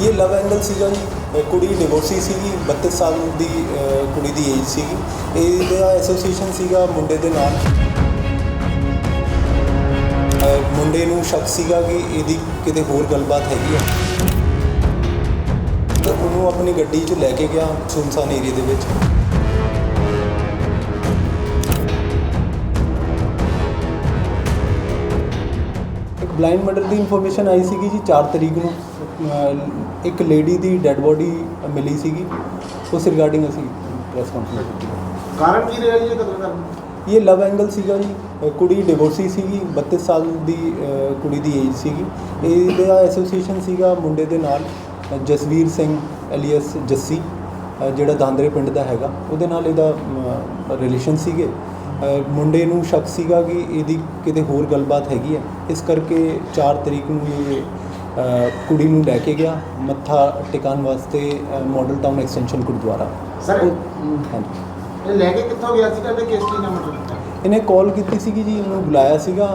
ਇਹ ਲਵ ਐਂਗਲ ਸੀਗਾ ਜੀ। ਅ, ਕੁੜੀ ਡਿਵੋਰਸੀ ਸੀਗੀ 32 ਸਾਲ ਦੀ ਕੁੜੀ ਦੀ ਏਜ ਸੀਗੀ। ਇਹਦਾ ਐਸੋਸੀਏਸ਼ਨ ਸੀਗਾ ਮੁੰਡੇ ਦੇ ਨਾਲ। ਮੁੰਡੇ ਨੂੰ ਸ਼ੱਕ ਸੀਗਾ ਕਿ ਇਹਦੀ ਕਿਤੇ ਹੋਰ ਗੱਲਬਾਤ ਹੈਗੀ ਆ। ਤਾਂ ਉਹਨੂੰ ਆਪਣੀ ਗੱਡੀ 'ਚ ਲੈ ਕੇ ਗਿਆ ਸੁਨਸਾਨ ਏਰੀਆ ਦੇ ਵਿੱਚ। ਇੱਕ ਬਲਾਈਂਡ ਮਰਡਰ ਦੀ ਇਨਫੋਰਮੇਸ਼ਨ ਆਈ ਸੀਗੀ ਜੀ 4 ਤਰੀਕ ਨੂੰ। ਇੱਕ ਲੇਡੀ ਦੀ ਡੈੱਡ ਬੋਡੀ ਮਿਲੀ ਸੀਗੀ। ਉਸ ਰਿਗਾਰਡਿੰਗ ਅਸੀਂ ਪ੍ਰੈਸ ਕਾਨਫਰੰਸ ਕੀਤੀ। ਕਾਰਨ ਕੀ ਰਿਹਾ ਜੀ ਇਹ ਕਤਲ ਕਰਨ? ਦਾ? ਇਹ ਲਵ ਐਂਗਲ ਸੀਗਾ ਜੀ। ਕੁੜੀ ਡਿਵੋਰਸੀ ਸੀਗੀ 32 ਸਾਲ ਦੀ ਕੁੜੀ ਦੀ ਏਜ ਸੀਗੀ। ਇਹਦਾ ਐਸੋਸੀਏਸ਼ਨ ਸੀਗਾ ਮੁੰਡੇ ਦੇ ਨਾਲ ਜਸਵੀਰ ਸਿੰਘ ਐਲੀਅਸ ਜੱਸੀ ਜਿਹੜਾ ਦਾਂਦਰੇ ਪਿੰਡ ਦਾ ਹੈਗਾ। ਉਹਦੇ ਨਾਲ ਇਹਦਾ ਰਿਲੇਸ਼ਨ ਸੀਗੇ। ਮੁੰਡੇ ਨੂੰ ਸ਼ੱਕ ਸੀਗਾ ਕਿ ਇਹਦੀ ਕਿਤੇ ਹੋਰ ਗੱਲਬਾਤ ਹੈਗੀ ਹੈ। ਇਸ ਕਰਕੇ 4 ਤਰੀਕ ਨੂੰ ਇਹ ਕੁੜੀ ਨੂੰ ਲੈ ਕੇ ਗਿਆ ਮੱਥਾ ਟਿਕਾਣ ਵਾਸਤੇ model town extension Gurdwara. Sir ਇਹ ਲੈ ਕੇ ਕਿੱਥੋਂ ਗਿਆ ਸੀ ਕਹਿੰਦੇ ਕਿਸ ਚੀਜ਼ ਨਾਲ ਮਤਲਬ ਇਹਨੇ ਕਾਲ ਕੀਤੀ ਸੀਗੀ ਜੀ ਉਹਨੂੰ ਬੁਲਾਇਆ ਸੀਗਾ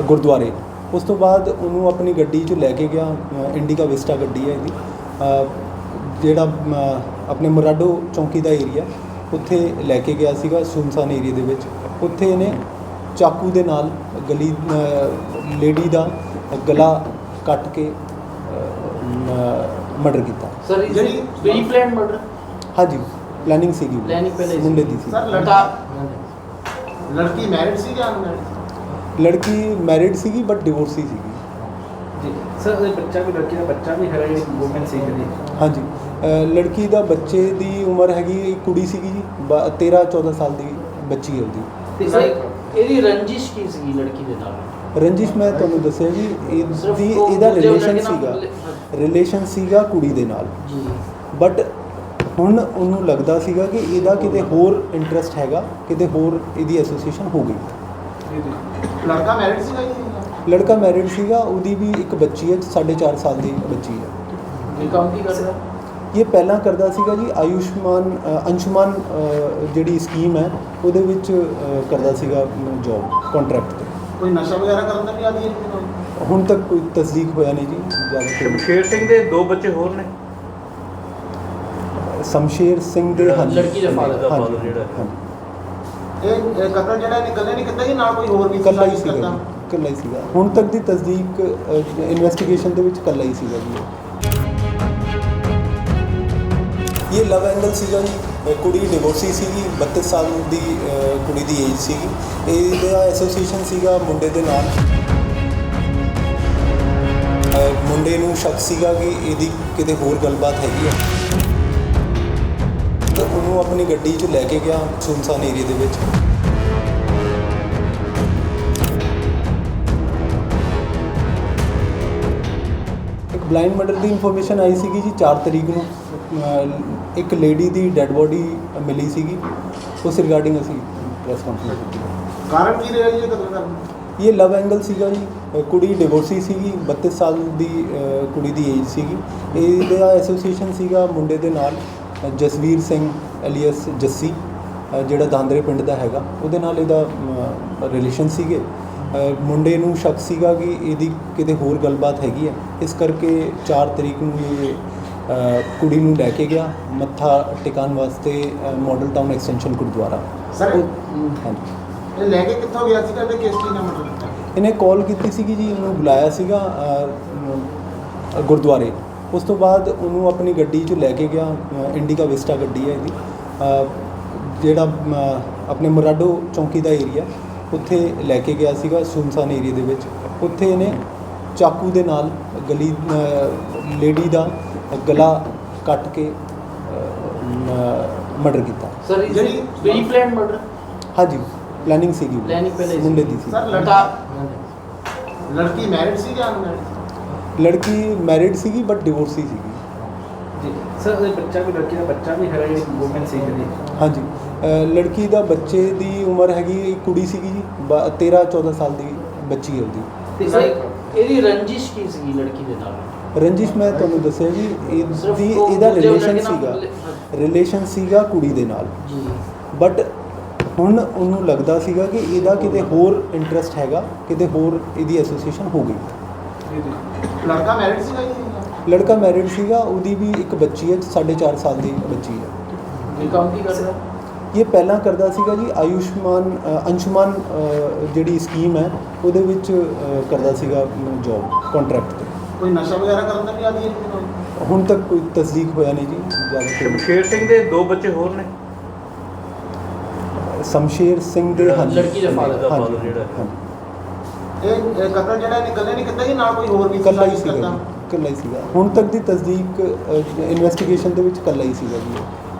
ਗੁਰਦੁਆਰੇ। ਉਸ ਤੋਂ ਬਾਅਦ ਉਹਨੂੰ ਆਪਣੀ ਗੱਡੀ 'ਚ ਲੈ ਕੇ ਗਿਆ ਇੰਡੀਕਾ ਵਿਸਟਾ ਗੱਡੀ ਹੈ ਇਹਦੀ। ਜਿਹੜਾ ਆਪਣੇ ਮੁਰਾਡੋ ਚੌਂਕੀ ਦਾ ਏਰੀਆ ਉੱਥੇ ਲੈ ਕੇ ਗਿਆ ਸੀਗਾ ਸੁਨਸਾਨ ਏਰੀਆ ਦੇ ਵਿੱਚ। ਉੱਥੇ ਇਹਨੇ ਚਾਕੂ ਦੇ ਨਾਲ ਗਲੀ ਲੇਡੀ ਦਾ ਗਲਾ ਕੱਟ ਕੇ ਮਰਡਰ ਕੀਤਾ। ਸਰ ਜਿਹੜੀ- ਪ੍ਰੀ ਪਲਾਨ ਮਰਡਰ ਹਾਂਜੀ ਪਲੈਨਿੰਗ ਸੀਗੀ। Planning ਪਹਿਲੇ ਸੀ। ਮੁੰਡੇ ਦੀ ਸੀ। ਸਰ ਲੜਕਾ ਲੜਕੀ ਮੈਰਿਡ ਸੀ ਜਾਂ ਅਨਮੈਰਿਡ ਲੜਕੀ ਮੈਰਿਡ ਸੀਗੀ ਬਟ ਡਿਵੋਰਸੀ ਸੀਗੀ। ਜੀ। ਸਰ ਇਹ ਬੱਚਾ ਵੀ ਲੜਕੀ ਦਾ ਬੱਚਾ ਵੀ ਹੈਗਾ ਜਿਹੜੀ ਵੂਮਨ ਸੀ ਜਿਹੜੀ ਹਾਂਜੀ। ਲੜਕੀ ਦਾ ਬੱਚੇ ਦੀ ਉਮਰ ਹੈਗੀ ਇੱਕ ਕੁੜੀ ਸੀਗੀ ਜੀ 13 14 ਸਾਲ ਦੀ ਬੱਚੀ ਹੈ ਉਹਦੀ। ਤੇ ਸਰ ਇਹਦੀ ਰੰਜਿਸ਼ ਕੀ ਸੀਗੀ ਲੜਕੀ ਦੇ ਨਾਲ? ਰੰਜਿਸ਼ ਮੈਂ ਤੁਹਾਨੂੰ ਦੱਸਿਆ ਜੀ ਸਿਰਫ ਇਹਦੀ ਇਹਦਾ ਰਿਲੇਸ਼ਨ ਸੀਗਾ। ਰਿਲੇ- ਰਿਲੇਸ਼ਨ ਸੀਗਾ ਕੁੜੀ ਦੇ ਨਾਲ। ਜੀ। ਬਟ ਹੁਣ ਉਹਨੂੰ ਲੱਗਦਾ ਸੀਗਾ ਕਿ ਇਹਦਾ ਕਿਤੇ ਹੋਰ ਇੰਟਰਸਟ ਹੈਗਾ ਕਿਤੇ ਹੋਰ ਇਹਦੀ ਐਸੋਸੀਏਸ਼ਨ ਹੋ ਗਈ। ਲੜਕਾ ਮੈਰਿਡ ਸੀਗਾ ਜੀ? ਲੜਕਾ ਮੈਰਿਡ ਸੀਗਾ ਉਹਦੀ ਵੀ ਇੱਕ ਬੱਚੀ ਹੈ 4.5 ਸਾਲ ਦੀ ਬੱਚੀ ਹੈ। ਇਹ ਕੰਮ ਕੀ ਕਰਦਾ? ਇਹ ਪਹਿਲਾਂ ਕਰਦਾ ਸੀਗਾ ਜੀ ਆਯੁਸ਼ਮਾਨ ਅੰਸ਼ੁਮਾਨ ਜਿਹੜੀ ਸਕੀਮ ਹੈ ਉਹਦੇ ਵਿੱਚ ਕਰਦਾ ਸੀਗਾ ਜੌਬ ਕੰਟਰੈਕਟ ਤੇ। ਕੋਈ ਨਸ਼ਾ ਵਗੈਰਾ ਕਰਨ ਦਾ ਵੀ ਆਦੀ ਹੈ ਜੀ ਕੋਈ? ਹੁਣ ਤੱਕ ਕੋਈ ਤਸਦੀਕ ਹੋਇਆ ਨਹੀਂ ਜੀ ਜ਼ਿਆਦਾ ਕੋਈ। ਸ਼ਮਸ਼ੇਰ ਸਿੰਘ ਦੇ ਦੋ ਬੱਚੇ ਹੋਰ ਨੇ ਸ਼ਮਸ਼ੇਰ ਸਿੰਘ ਦੇ ਹਾਂਜੀ ਲੜਕੀ ਦੇ father ਦਾ father ਜਿਹੜਾ। ਹਾਂਜੀ ਇਹ ਇਹ ਕਤਲ ਜਿਹੜਾ ਇਹਨੇ ਇਕੱਲੇ ਨਹੀਂ ਕੀਤਾ ਜੀ ਨਾਲ ਕੋਈ ਹੋਰ ਵੀ ਇਕੱਲਾ ਹੀ ਸੀਗਾ ਸੀਗਾ ਕਰਦਾ? ਜੀ, ਇਕੱਲਾ ਹੀ ਸੀਗਾ ਹੁਣ ਤੱਕ ਦੀ ਤਸਦੀਕ ਇਨਵੈਸਟੀਗੇਸ਼ਨ ਦੇ ਵਿੱਚ ਇਕੱਲਾ ਹੀ ਸੀਗਾ ਜੀ ਇਹ। ਇਹ ਲਵ ਐਂਗਲ ਸੀਗਾ ਜੀ ਕੁੜੀ ਡਿਵੋਰਸੀ ਸੀਗੀ 32 ਸਾਲ ਦੀ ਕੁੜੀ ਦੀ ਏਜ ਸੀਗੀ। ਇਹਦਾ ਐਸੋਸੀਏਸ਼ਨ ਸੀਗਾ ਮੁੰਡੇ ਦੇ ਨਾਲ। ਮੁੰਡੇ ਨੂੰ ਸ਼ੱਕ ਸੀਗਾ ਕਿ ਇਹਦੀ ਕਿਤੇ ਹੋਰ ਗੱਲਬਾਤ ਹੈਗੀ ਆ। ਤਾਂ ਉਹਨੂੰ ਆਪਣੀ ਗੱਡੀ 'ਚ ਲੈ ਕੇ ਗਿਆ ਸੁਨਸਾਨ ਏਰੀਆ ਦੇ ਵਿੱਚ। ਇੱਕ ਬਲਾਈਂਡ ਮਰਡਰ ਦੀ ਇਨਫੋਰਮੇਸ਼ਨ ਆਈ ਸੀਗੀ ਜੀ 4 ਤਰੀਕ ਨੂੰ। ਇੱਕ ਲੇਡੀ ਦੀ ਡੈੱਡ ਬੋਡੀ ਮਿਲੀ ਸੀਗੀ। ਉਸ ਰਿਗਾਰਡਿੰਗ ਅਸੀਂ ਪ੍ਰੈਸ ਕਾਨਫਰੰਸ ਕੀਤੀ। ਕਾਰਨ ਕੀ ਰਿਹਾ ਜੀ ਇਹ ਕਤਲ ਕਰਨ ਦਾ? ਇਹ ਲਵ ਐਂਗਲ ਸੀਗਾ ਜੀ। ਕੁੜੀ ਡਿਵੋਰਸੀ ਸੀਗੀ 32 ਸਾਲ ਦੀ ਕੁੜੀ ਦੀ ਏਜ ਸੀਗੀ। ਇਹਦਾ ਐਸੋਸੀਏਸ਼ਨ ਸੀਗਾ ਮੁੰਡੇ ਦੇ ਨਾਲ ਜਸਵੀਰ ਸਿੰਘ ਐਲੀਅਸ ਜੱਸੀ ਜਿਹੜਾ ਦਾਂਦਰੇ ਪਿੰਡ ਦਾ ਹੈਗਾ। ਉਹਦੇ ਨਾਲ ਇਹਦਾ ਰਿਲੇਸ਼ਨ ਸੀਗੇ। ਮੁੰਡੇ ਨੂੰ ਸ਼ੱਕ ਸੀਗਾ ਕਿ ਇਹਦੀ ਕਿਤੇ ਹੋਰ ਗੱਲਬਾਤ ਹੈਗੀ ਹੈ। ਇਸ ਕਰਕੇ 4 ਤਰੀਕ ਨੂੰ ਇਹ ਕੁੜੀ ਨੂੰ ਲੈ ਕੇ ਗਿਆ ਮੱਥਾ ਟਿਕਾਣ ਵਾਸਤੇ model town extension Gurdwara. Sir ਇਹ ਲੈ ਕੇ ਕਿੱਥੋਂ ਗਿਆ ਸੀ ਕਹਿੰਦੇ ਕਿਸ ਚੀਜ਼ ਨਾਲ ਮਤਲਬ ਇਹਨੇ ਕਾਲ ਕੀਤੀ ਸੀਗੀ ਜੀ ਉਹਨੂੰ ਬੁਲਾਇਆ ਸੀਗਾ ਗੁਰਦੁਆਰੇ। ਉਸ ਤੋਂ ਬਾਅਦ ਉਹਨੂੰ ਆਪਣੀ ਗੱਡੀ 'ਚ ਲੈ ਕੇ ਗਿਆ ਇੰਡੀਕਾ ਵਿਸਟਾ ਗੱਡੀ ਹੈ ਇਹਦੀ। ਜਿਹੜਾ ਆਪਣੇ ਮੁਰਾਡੋ ਚੌਂਕੀ ਦਾ ਏਰੀਆ ਉੱਥੇ ਲੈ ਕੇ ਗਿਆ ਸੀਗਾ ਸੁਨਸਾਨ ਏਰੀਆ ਦੇ ਵਿੱਚ। ਉੱਥੇ ਇਹਨੇ ਚਾਕੂ ਦੇ ਨਾਲ ਗਲੀ ਲੇਡੀ ਦਾ ਗਲਾ ਕੱਟ ਕੇ ਮਰਡਰ ਕੀਤਾ। ਸਰ ਜਿਹੜੀ- ਪ੍ਰੀ ਪਲਾਨ ਮਰਡਰ ਹਾਂਜੀ ਪਲੈਨਿੰਗ ਸੀਗੀ। ਪਹਿਲੇ ਸੀ। ਮੁੰਡੇ ਦੀ ਸੀ। ਸਰ ਲੜਕਾ ਲੜਕੀ ਮੈਰਿਡ ਸੀ ਜਾਂ ਅਨਮੈਰਿਡ ਲੜਕੀ ਮੈਰਿਡ ਸੀਗੀ ਬਟ ਡਿਵੋਰਸੀ ਸੀਗੀ। ਜੀ। ਸਰ ਇਹ ਬੱਚਾ ਵੀ ਲੜਕੀ ਦਾ ਬੱਚਾ ਵੀ ਹੈਗਾ ਜਿਹੜੀ ਵੂਮਨ ਸੀ ਜਿਹੜੀ ਹਾਂਜੀ। ਲੜਕੀ ਦਾ ਬੱਚੇ ਦੀ ਉਮਰ ਹੈਗੀ ਕੁੜੀ ਸੀਗੀ ਜੀ 13 14 ਸਾਲ ਦੀ ਬੱਚੀ ਹੈ ਉਹਦੀ। ਤੇ ਸਰ ਇਹਦੀ ਰੰਜਿਸ਼ ਕੀ ਸੀਗੀ ਲੜਕੀ ਦੇ ਨਾਲ? ਰੰਜਿਸ਼ ਮੈਂ ਤੁਹਾਨੂੰ ਦੱਸਿਆ ਜੀ ਸਿਰਫ ਇਹਦੀ ਇਹਦਾ ਰਿਲੇਸ਼ਨ ਸੀਗਾ। ਰਿਲੇ- ਰਿਲੇਸ਼ਨ ਸੀਗਾ ਕੁੜੀ ਦੇ ਨਾਲ। ਜੀ। ਬਟ ਹੁਣ ਉਹਨੂੰ ਲੱਗਦਾ ਸੀਗਾ ਕਿ ਇਹਦਾ ਕਿਤੇ ਹੋਰ ਇੰਟਰਸਟ ਹੈਗਾ ਕਿਤੇ ਹੋਰ ਇਹਦੀ ਐਸੋਸੀਏਸ਼ਨ ਹੋ ਗਈ। ਲੜਕਾ ਮੈਰਿਡ ਸੀਗਾ ਜੀ? ਲੜਕਾ ਮੈਰਿਡ ਸੀਗਾ ਉਹਦੀ ਵੀ ਇੱਕ ਬੱਚੀ ਹੈ 4.5 ਸਾਲ ਦੀ ਬੱਚੀ ਹੈ। ਕੀ ਕੰਮ ਕੀ ਕਰਦਾ? ਇਹ ਪਹਿਲਾਂ ਕਰਦਾ ਸੀਗਾ ਜੀ ਆਯੁਸ਼ਮਾਨ ਅੰਸ਼ੁਮਾਨ ਜਿਹੜੀ ਸਕੀਮ ਹੈ ਉਹਦੇ ਵਿੱਚ ਕਰਦਾ ਸੀਗਾ ਜੌਬ ਕੰਟਰੈਕਟ ਤੇ। ਕੋਈ ਨਸ਼ਾ ਵਗੈਰਾ ਕਰਨ ਦਾ ਵੀ ਆਦੀ ਹੈ ਜੀ ਕੋਈ? ਹੁਣ ਤੱਕ ਕੋਈ ਤਸਦੀਕ ਹੋਇਆ ਨਹੀਂ ਜੀ ਜ਼ਿਆਦਾ ਕੋਈ ਸ਼ਮਸ਼ੇਰ ਸਿੰਘ ਦੇ ਦੋ ਬੱਚੇ ਹੋਰ ਨੇ ਸ਼ਮਸ਼ੇਰ ਸਿੰਘ ਦੇ ਹਾਂਜੀ ਲੜਕੀ ਦਾ father ਦਾ father ਜਿਹੜਾ। ਹਾਂਜੀ। ਇਹ ਇਹ ਕਤਲ ਜਿਹੜਾ ਇਹਨੇ ਇਕੱਲੇ ਨਹੀਂ ਕੀਤਾ ਜੀ ਨਾਲ ਕੋਈ ਹੋਰ ਵੀ ਇਕੱਲਾ ਹੀ ਸੀਗਾ? ਜੀ, ਇਕੱਲਾ ਹੀ ਸੀਗਾ ਹੁਣ ਤੱਕ ਦੀ ਤਸਦੀਕ ਇਨਵੈਸਟੀਗੇਸ਼ਨ ਦੇ ਵਿੱਚ ਇਕੱਲਾ ਹੀ ਸੀਗਾ ਜੀ ਉਹ।